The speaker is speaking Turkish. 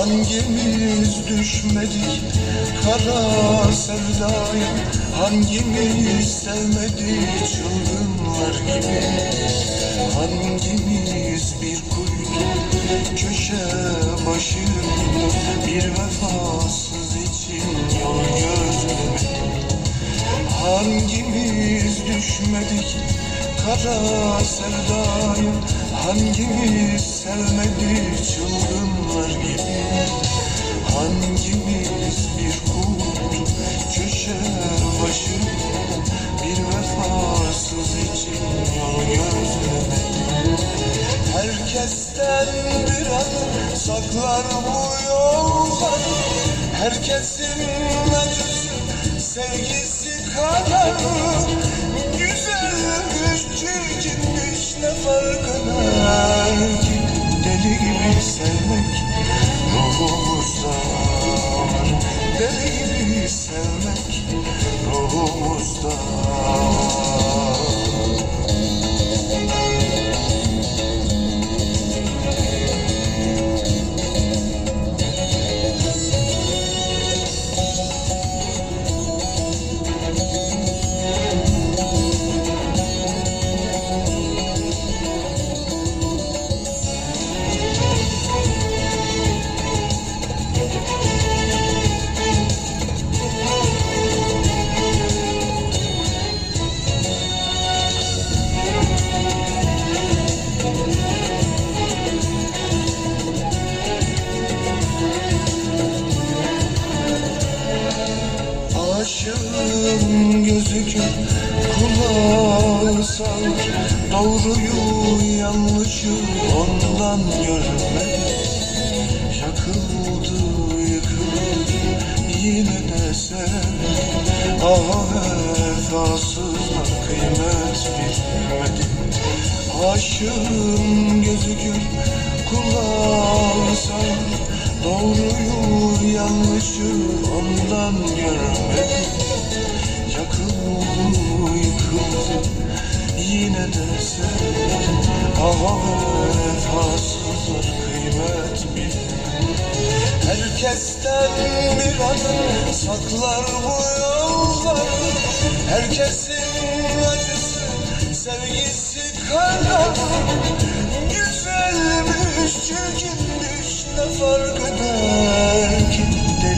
Hangimiz düşmedik kara sevdaya Hangimiz sevmedik çılgınlar gibi. Hangimiz bir kuytu köşe başında. Bir vefasız için yol gözlemedik Hangimiz düşmedik kara sevdaya Hangimiz sevmedik çılgınlar gibi? Hangimiz bir kurt köşe başı Bir vefasız için yol gözlemedik Herkesten bir adım saklar bu yollar Herkesin Sevmek ruhumuzda var Deli sevmek Aşığın gözükür kulağı sağır Doğruyu yanlışı ondan görmek. Yakıldı yıkıldı yine de sen. Ah vefasızlar kıymet bilmedi Aşığın gözükür kulağı sağır Doğruyu yanlışı ondan görmedim Yakıldı yıkıldı yine de sen Ah vefasızlar kıymet bilmedi Herkesten bir adım saklar bu yollar Herkesin acısı sevgisi kadar Güzelmiş, çirkinmiş ne fark eder